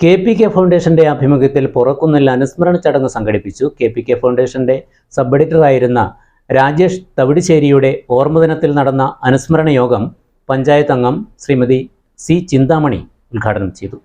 K P K ഫൗണ്ടേഷന്റെ ആഭിമുഖ്യത്തിൽ പുറക്കുന്നിൽ അനുസ്മരണ ചടങ്ങ് സംഘടിപ്പിച്ചു. കെ പി കെ ഫൗണ്ടേഷന്റെ സബ് എഡിറ്ററായിരുന്ന രാജേഷ് തവിടിശ്ശേരിയുടെ ഓർമ്മദിനത്തിൽ നടന്ന അനുസ്മരണ യോഗം പഞ്ചായത്ത് അംഗം ശ്രീമതി സി ചിന്താമണി ഉദ്ഘാടനം ചെയ്തു.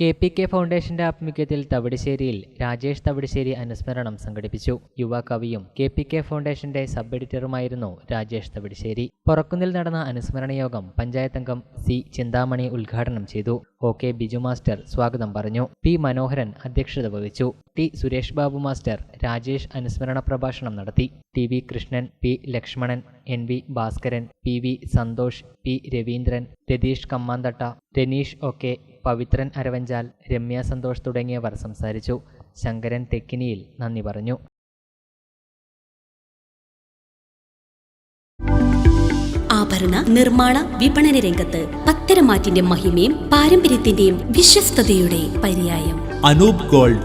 കെ പി കെ ഫൗണ്ടേഷന്റെ ആഭിമുഖ്യത്തിൽ തവിടിശ്ശേരിയിൽ രാജേഷ് തവിടിശ്ശേരി അനുസ്മരണം സംഘടിപ്പിച്ചു. യുവ കവിയും കെ പി കെ ഫൗണ്ടേഷന്റെ സബ് എഡിറ്ററുമായിരുന്നു രാജേഷ് തവിടിശ്ശേരി. പൊറക്കുന്നിൽ നടന്ന അനുസ്മരണ യോഗം പഞ്ചായത്ത് അംഗം സി ചിന്താമണി ഉദ്ഘാടനം ചെയ്തു. ഒ കെ ബിജു മാസ്റ്റർ സ്വാഗതം പറഞ്ഞു. പി മനോഹരൻ അധ്യക്ഷത വഹിച്ചു. ടി സുരേഷ് ബാബു മാസ്റ്റർ രാജേഷ് അനുസ്മരണ പ്രഭാഷണം നടത്തി. T V Krishnan P Lakshmanan N V Bhaskaran P V Santhosh P Raveendran Ratheesh Kammanthatta Raneesh ഒക്കെ പവിത്രൻ അരവഞ്ചാൽ രമ്യ സന്തോഷ് തുടങ്ങിയവർ സംസാരിച്ചു. ശങ്കരൻ തെക്കിനിയിൽ നന്ദി പറഞ്ഞു. ആഭരണ നിർമ്മാണ വിപണന രംഗത്ത് പത്തരമാറ്റിന്റെ മഹിമയും പാരമ്പര്യത്തിന്റെയും വിശ്വസ്തയുടെ പര്യായം. Anoop gold